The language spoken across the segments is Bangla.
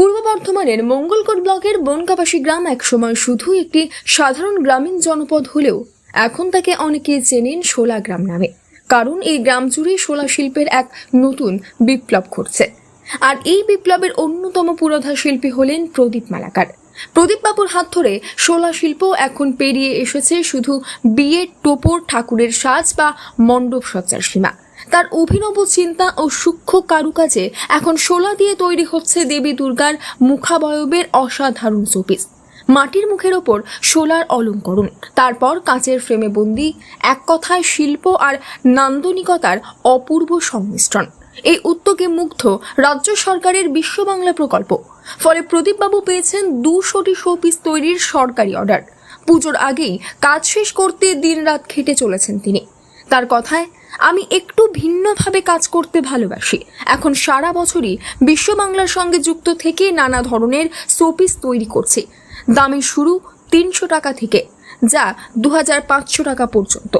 পূর্ব বর্ধমানের মঙ্গলকোট ব্লকের বনকাপাসী গ্রাম একসময় শুধু একটি সাধারণ গ্রামীণ জনপদ হলেও এখন তাকে অনেকে চেনেন শোলা গ্রাম নামে। কারণ এই গ্রাম জুড়ে শোলা শিল্পের এক নতুন বিপ্লব ঘটছে। আর এই বিপ্লবের অন্যতম পুরোধা শিল্পী হলেন প্রদীপ মালাকার। প্রদীপ বাবুর হাত ধরে শোলা শিল্প এখন পেরিয়ে এসেছে শুধু বিয়ের টোপর ঠাকুরের সাজ বা মণ্ডপ সজ্জার সীমা। তার অভিনব চিন্তা ও সূক্ষ্ম কারুকাজে এখন শোলা দিয়ে তৈরি হচ্ছে দেবী দুর্গার মুখাবয়বের অসাধারণ শোপিস। মাটির মুখের ওপর শোলার অলঙ্করণ, তারপর কাঁচের ফ্রেমে বন্দি, এক কথায় শিল্প আর নান্দনিকতার অপূর্ব সংমিশ্রণ। এই উদ্যোগে মুগ্ধ রাজ্য সরকারের বিশ্ব বাংলা প্রকল্প। ফলে প্রদীপবাবু পেয়েছেন দুশোটি শোপিস তৈরির সরকারি অর্ডার। পুজোর আগেই কাজ শেষ করতে দিনরাত খেটে চলেছেন তিনি। তার কথায় আমি একটু ভিন্নভাবে কাজ করতে ভালোবাসি। এখন সারা বছরই বিশ্ব বাংলার সঙ্গে যুক্ত থেকে নানা ধরনের সোপিস তৈরি করছি। দামে শুরু তিনশো টাকা থেকে, যা দু হাজার পাঁচশো টাকা পর্যন্ত।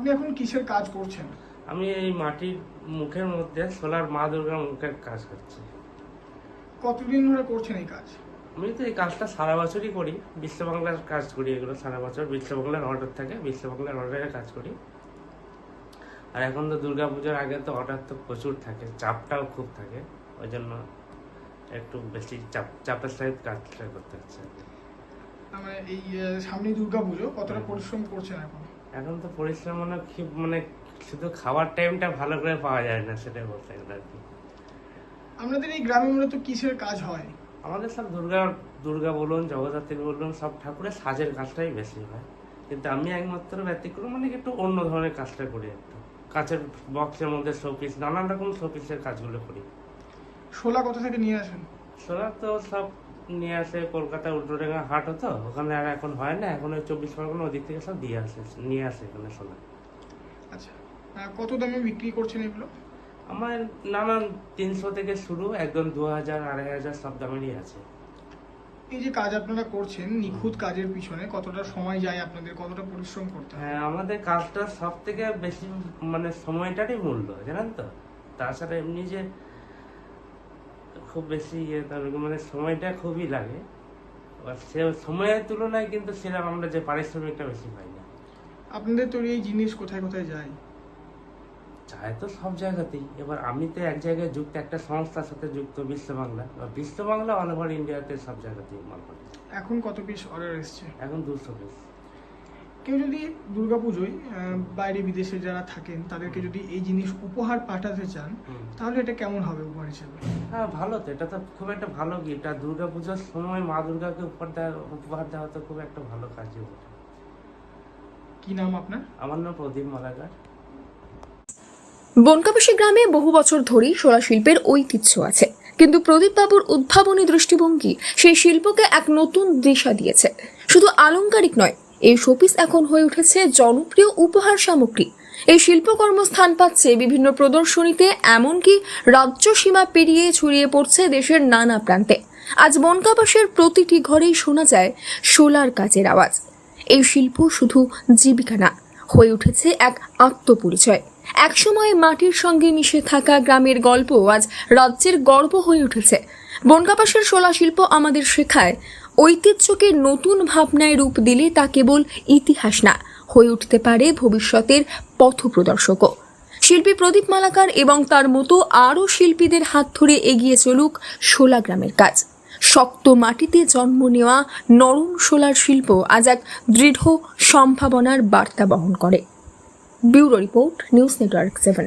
আপনি এখন কিসের কাজ করছেন? আমি এই মাটির মুখের মধ্যে সোলার মা দুর্গার মুখের কাজ করছি। কতদিন ধরে করছেন এই কাজ? আমি তো এই কাজটা সারা বছরই করি। বিশ্ব বাংলার কাজ করি এগুলো সারা বছর। বিশ্ব বাংলার অর্ডার থাকে বিশ্ব বাংলার অর্ডারে কাজ করি। আর এখন তো দুর্গা পুজোর আগে তো অর্ডার তো প্রচুর থাকে চাপটাও খুব থাকে। ওই জন্য একটু বেশি চাপ চাপের সাথে কাজটা করতে হচ্ছে। মানে এই সামনে দুর্গা পুজো কতটা পরিশ্রম করছেন এখন? এখন তো পরিশ্রম মানে কি মানে শুধু খাওয়ার টাইমটা ভালো করে পাওয়া যায় না সেটাই বলতে গেলে আর কি। আপনাদের এই গ্রামে মূলত কিসের কাজ হয়? আমাদের সব দুর্গা দুর্গা বলুন জগদ্ধাত্রী বলুন সব ঠাকুরের সাজের কাজটাই বেশি হয়। কিন্তু আমি একমাত্র ব্যতিক্রম মানে একটু অন্য ধরনের কাজটা করি একটু। কাঁচের বক্সের মধ্যে শোপিস নানান রকম শোপিসের কাজগুলো করি। শোলা কোথা থেকে নিয়ে আসেন? শোলা তো সব নিয়ে আসে কলকাতা উল্টোডাঙ্গা হাট হতো ওখানে আর এখন হয় না এখন ওই চব্বিশ পরগনা ওদিক থেকে সব দিয়ে আসে নিয়ে আসে এখানে সোলা আচ্ছা কত দামে বিক্রি করছেন এগুলো? আমার নানান তিনশো থেকে শুরু একদম দু হাজার আড়াই হাজার সব দামেরই আছে। এই যে কাজ আপনারা করছেন নিখুঁত কাজের পিছনে কতটা সময় যায় আপনাদের কতটা পরিশ্রম করতে হ্যাঁ? আমাদের কাজটা সব থেকে বেশি মানে সময়টারই মূল্য জানেন তো? তাছাড়া এমনি যে খুব বেশি ইয়ে তার মানে সময়টা খুবই লাগে। সে সময়ের তুলনায় কিন্তু সেরকম আমরা যে পারিশ্রমিকটা বেশি পাই না। আপনাদের তৈরি এই জিনিস কোথায় কোথায় যায়? চায় তো সব জায়গাতেই। এবার আমি তো এক জায়গায় যুক্ত একটা সংস্থার সাথে যুক্ত বিশ্ব বাংলা। বিশ্ব বাংলা অল ওভার ইন্ডিয়াতে সব জায়গাতেই মাল এখন কত পিস অর্ডার এসছে? এখন দুশো পিস কেউ যদি দুর্গা পুজোয় বাইরে বিদেশে যারা থাকেন তাদেরকে যদি এই জিনিস উপহার পাঠাতে চান তাহলে এটা কেমন হবে উপহার হিসেবে? হ্যাঁ ভালো তো। এটা তো খুব একটা ভালো গিফট আর দুর্গা পুজোর সময় মা দুর্গাকে উপহার দেওয়া উপহার দেওয়া তো খুব একটা ভালো বটে। কি নাম আপনার? আমার নাম প্রদীপ মালাকার। বনকাবাসী গ্রামে বহু বছর ধরেই শোলা শিল্পের ঐতিহ্য আছে। কিন্তু প্রদীপ বাবুর উদ্ভাবনী দৃষ্টিভঙ্গি সেই শিল্পকে এক নতুন দিশা দিয়েছে। শুধু আলংকারিক নয় এই শোপিস এখন হয়ে উঠেছে জনপ্রিয় উপহার সামগ্রী। এই শিল্পকর্ম স্থান পাচ্ছে বিভিন্ন প্রদর্শনীতে, এমনকি রাজ্য সীমা পেরিয়ে ছড়িয়ে পড়ছে দেশের নানা প্রান্তে। আজ বনকাবাসের প্রতিটি ঘরেই শোনা যায় শোলার কাজের আওয়াজ। এই শিল্প শুধু জীবিকা না, হয়ে উঠেছে এক আত্মপরিচয়। একসময় মাটির সঙ্গে মিশে থাকা গ্রামের গল্প আজ রাজ্যের গর্ব হয়ে উঠেছে। বনকাপাসের শোলা শিল্প আমাদের শেখায় ঐতিহ্যকে নতুন ভাবনায় রূপ দিলে তা কেবল ইতিহাস না, হয়ে উঠতে পারে ভবিষ্যতের পথপ্রদর্শকও। শিল্পী প্রদীপ মালাকার এবং তার মতো আরও শিল্পীদের হাত ধরে এগিয়ে চলুক শোলা গ্রামের কাজ। শক্ত মাটিতে জন্ম নেওয়া নরম শোলার শিল্প আজ এক দৃঢ় সম্ভাবনার বার্তা বহন করে। Bureau report, news network seven.